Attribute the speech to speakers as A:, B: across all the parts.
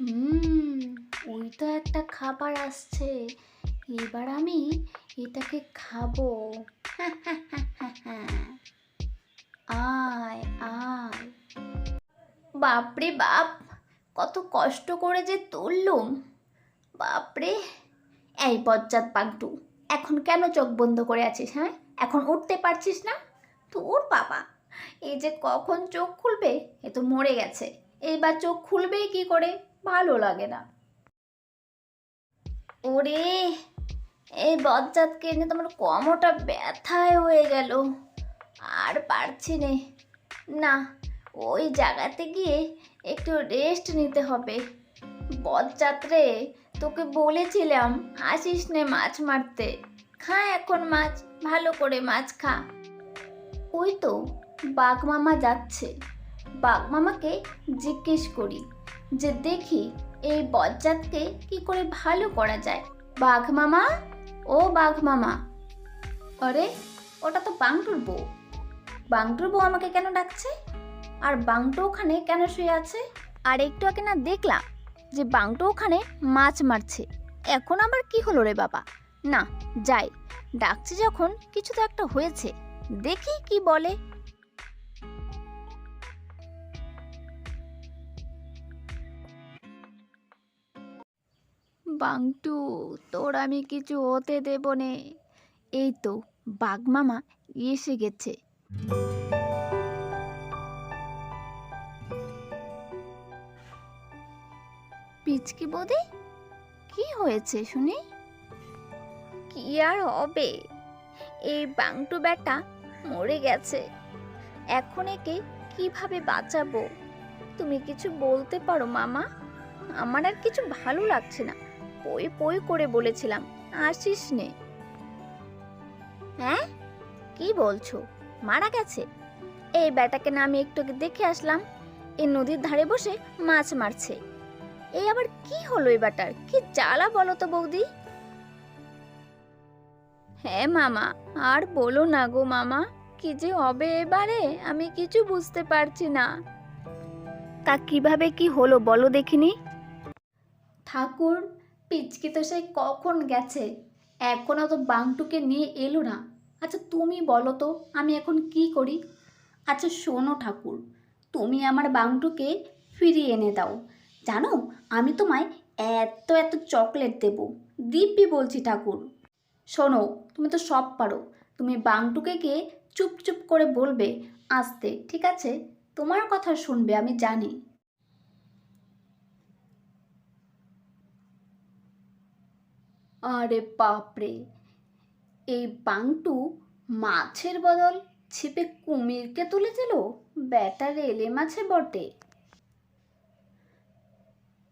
A: হুম, ওই তো একটা খাবার আসছে। এবার আমি এটাকে খাব। আয় আয়। বাপরে বাপ, কত কষ্ট করে যে তুললুম। বাপরে, এই বজ্জাত পান্টু এখন কেন চোখ বন্ধ করে আছিস হ্যাঁ? এখন উঠতে পারছিস না? তোর বাবা, এই যে কখন চোখ খুলবে, এ তো মরে গেছে। এইবার চোখ খুলবেই কি করে? ভালো লাগে না। ওরে, এই বজ্জাতকে এনে তোমার কমটা ব্যথায় হয়ে গেল। আর পারছি নে। না, ওই জায়গাতে গিয়ে একটু রেস্ট নিতে হবে। বজ্জাত রে, তোকে বলেছিলাম আসিস নে মাছ মারতে। খা এখন মাছ, ভালো করে মাছ খা। ওই তো বাঘ মামা যাচ্ছে। বাঘ মামাকে জিজ্ঞেস করি যে দেখি এই বজ্জাতকে কি করে ভালো করা যায়। বাঘ মামা? ও বাঘ মামা। আরে, ওটা তো বাংটুর বউ। বাংটুর বউ আমাকে কেন ডাকছে? আর বাংটু ওখানে কেন শুয়ে আছে? আর একটু আগে না দেখলাম যে বাংটু ওখানে মাছ মারছে। এখন আবার কি হলো রে বাবা? না, যাই। ডাকছে যখন, কিছু তো একটা হয়েছে। দেখি কি বলে। বাংটু, তোর আমি কিছু হতে দেব নে। এই তো, বাঘ মামা এসে গেছে। পিচকি বৌদি, কি হয়েছে শুনি? কি আর হবে? এই বাংটু ব্যাটা মরে গেছে। এখন একে কীভাবে বাঁচাবো? তুমি কিছু বলতে পারো মামা? আমার আর কিছু ভালো লাগছে না। পই পই করে বলেছিলাম, আসিস নে। হ্যাঁ? কি বলছো? মারা গেছে? এই ব্যাটাকে না আমি একটু দেখে আসলাম। এই নদীর ধারে বসে মাছ মারছে। এই আবার কি হলো এই ব্যাটার কি জ্বালা বলো তো বৌদি? হ্যাঁ মামা, আর বলো না গো মামা, কি যে হবে এবারে আমি কিছু বুঝতে পারছি না। তা কীভাবে কি হলো বলো দেখিনি? ঠাকুর পিচকি তো সেই কখন গেছে? এখনও তো বাংটুকে নিয়ে এলো না। আচ্ছা তুমি বলো তো, আমি এখন কি করি? আচ্ছা শোনো ঠাকুর, তুমি আমার বাংটুকে ফিরিয়ে এনে দাও। জানো, আমি তোমায় এত এত চকলেট দেব। দিব্যি বলছি ঠাকুর। শোনো, তুমি তো সব পারো। তুমি বাংটুকে গিয়ে চুপ চুপ করে বলবে, আসতে, ঠিক আছে? তোমার কথা শুনবে, আমি জানি। আরে বাপরে, এই বাংটু মাছের বদল ছিপে কুমিরকে তুলে দিল ব্যাটা রেলে মাছে বটে।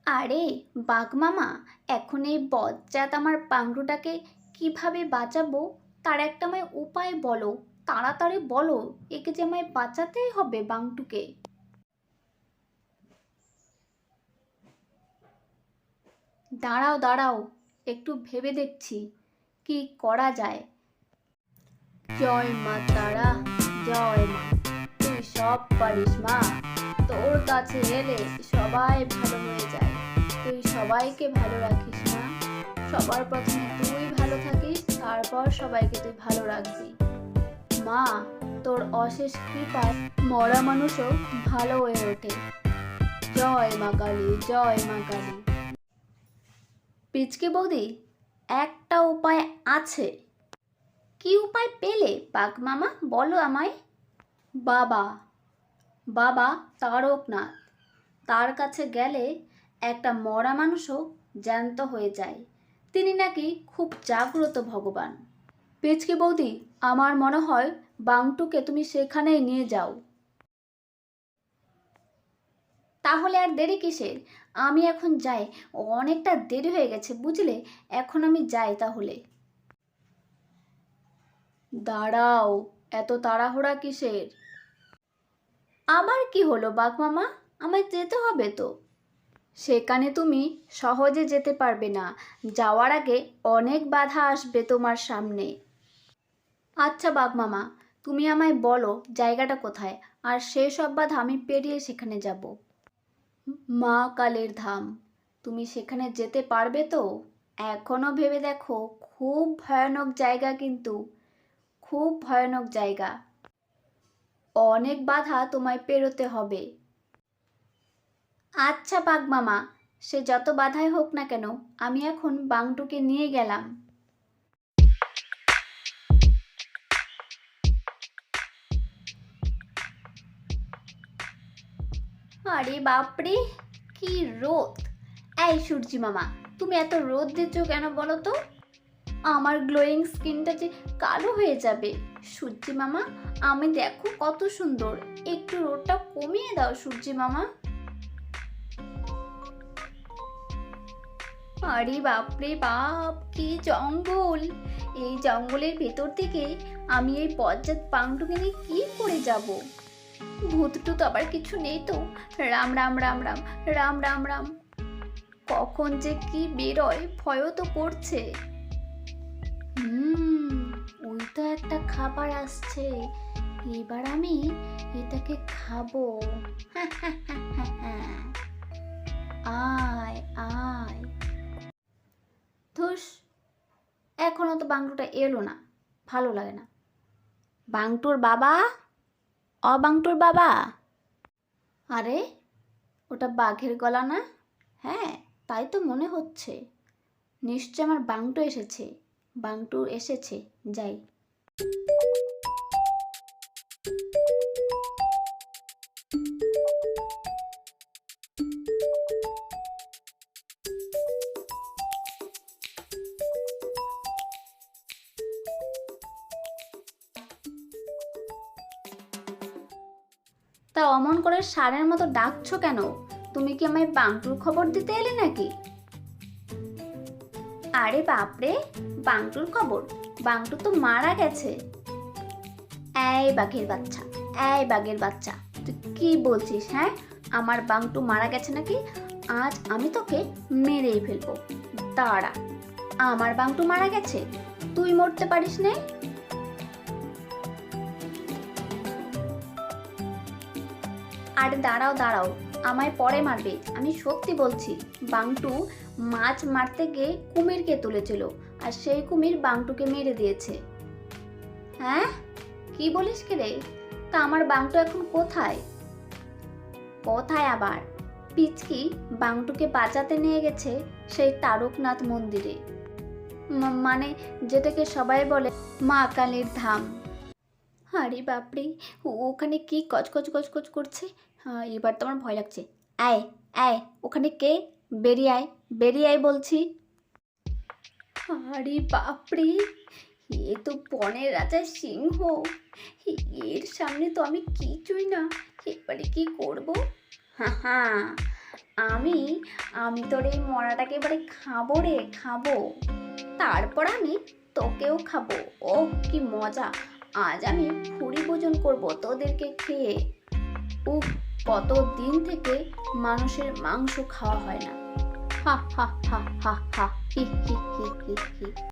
A: আরে বাঘ মামা, এখন এই বজ্জাত আমার পাংড়ুটাকে কীভাবে বাঁচাবো? তার একটা আমায় উপায় বলো, তাড়াতাড়ি বলো, একে যে আমায় বাঁচাতেই হবে বাংটুকে। দাঁড়াও দাঁড়াও একটু ভেবে দেখছি কি করা যায়। জয় মা তারা, জয় মা, তুই সব পারিস মা। তোর কাছে এলে সবাই ভালো হয়ে যায়। তুই সবাইকে ভালো রাখিস মা। সবার প্রথমে তুই ভালো থাকিস, তারপর সবাইকে তুই ভালো রাখবি। মা, তোর অশেষ কৃপায় মরা মানুষও ভালো হয়ে ওঠে। জয় মা কালী, জয় মা কালী। পিচকে বৌদি, একটা উপায় আছে। কি উপায় পেলে, বাঘ মামা? বলো আমায়। বাবা বাবা তারকনাথ। তার কাছে গেলে একটা মরা মানুষও জ্যান্ত হয়ে যায়। তিনি নাকি খুব জাগ্রত ভগবান। পেচকে বৌদি, আমার মনে হয় বাংটুকে তুমি সেখানেই নিয়ে যাও। তাহলে আর দেরি কিসের? আমি এখন যাই। অনেকটা দেরি হয়ে গেছে, বুঝলে? এখন আমি যাই তাহলে। দাঁড়াও, এত তাড়াহুড়া কিসের? আবার কি হলো মামা আমায় যেতে হবে তো। সেখানে তুমি সহজে যেতে পারবে না। যাওয়ার আগে অনেক বাধা আসবে তোমার সামনে। আচ্ছা মামা তুমি আমায় বলো জায়গাটা কোথায়, আর সেই সব বাধা আমি পেরিয়ে সেখানে যাব। মা কালের ধাম, তুমি সেখানে যেতে পারবে তো? এখনও ভেবে দেখো, খুব ভয়ানক জায়গা কিন্তু, খুব ভয়ানক জায়গা। অনেক বাধা তোমায় পেরোতে হবে। আচ্ছা বাঘ মামা সে যত বাধাই হোক না কেন, আমি এখন বাংটুকে নিয়ে গেলাম। আরে বাপরে, কি রোদ। এই সূর্যি মামা, তুমি এত রোদ দিচ্ছ কেন বলো তো? আমার গ্লোয়িং স্কিনটা যে কালো হয়ে যাবে। সূর্যি মামা, আমি দেখো কত সুন্দর। একটু রোদটা কমিয়ে দাও সূর্যি মামা। আরে বাপরে বাপ, কি জঙ্গল। এই জঙ্গলের ভেতর থেকে আমি এই বজ্জাত পাংটুকে নিয়ে কি করে যাব? ভূত টুত আবার কিছু নেই তো। রাম রাম রাম রাম রাম রাম রাম। কখন যে কি বেরোয়, ভয়ও তো করছে। হুম, ওই তো একটা খাবার আসছে। এবার আমি এটাকে খাব। আয় আয়। ধুস, এখনও তো বাংটুটা এলো না। ভালো লাগে না। বাংটুর বাবা? অবাংটুর বাবা। আরে, ওটা বাঘের গলা না? হ্যাঁ তাই তো মনে হচ্ছে। নিশ্চয় আমার বাংটু এসেছে। বাংটু এসেছে, যাই। করে সারের মতো ডাকছো কেন? তুমি কি আমায় বাংটুর খবর দিতে এলে নাকি? আরে বাপরে, বাংটুর খবর? বাংটু তো মারা গেছে। এই বাঘের বাচ্চা, এই বাঘের বাচ্চা, তুই কি বলছিস হ্যাঁ? আমার বাংটু মারা গেছে নাকি? আজ আমি তোকে মেরেই ফেলব। দাঁড়া, আমার বাংটু মারা গেছে? তুই মরতে পারিস নে। আরে দাঁড়াও দাঁড়াও, আমায় পরে মারবে। আমি সত্যি বলছি, বাংটু মাছ মারতে গিয়ে কুমিরকে তুলেছিল আর সেই কুমির বাংটুকে মেরে দিয়েছে। হ্যাঁ? কি বলিস কি রে? তা আমার বাংটু এখন কোথায়? কোথায় আবার? পিচকি বাংটুকে বাঁচাতে নিয়ে গেছে সেই তারকনাথ মন্দিরে। মানে যেটাকে সবাই বলে মা কালীর ধাম। আরে বাপরে ওখানে কি কচকচ কচকচ করছে? হ্যাঁ এবার তো আমার ভয় লাগছে। আয় আয়, ওখানে কে? বেরিয়ে আয় বেরিয়ে আয় বলছি। আরে বাপরে, এ তো বনের রাজা সিংহ। এর সামনে তো আমি কিছুই না। এবারে কি করব? হ্যাঁ আমি আমি তোর এই মরাটাকে এবারে খাব রে, খাব। তারপর আমি তোকেও খাব। ও কি মজা। আজ আমি ভুড়ি ভোজন করব তোদেরকে খেয়ে। উফ কত দিন থেকে মানুষের মাংস খাওয়া হয় না? হা হা হা হা হা, হি হি হি হি হি।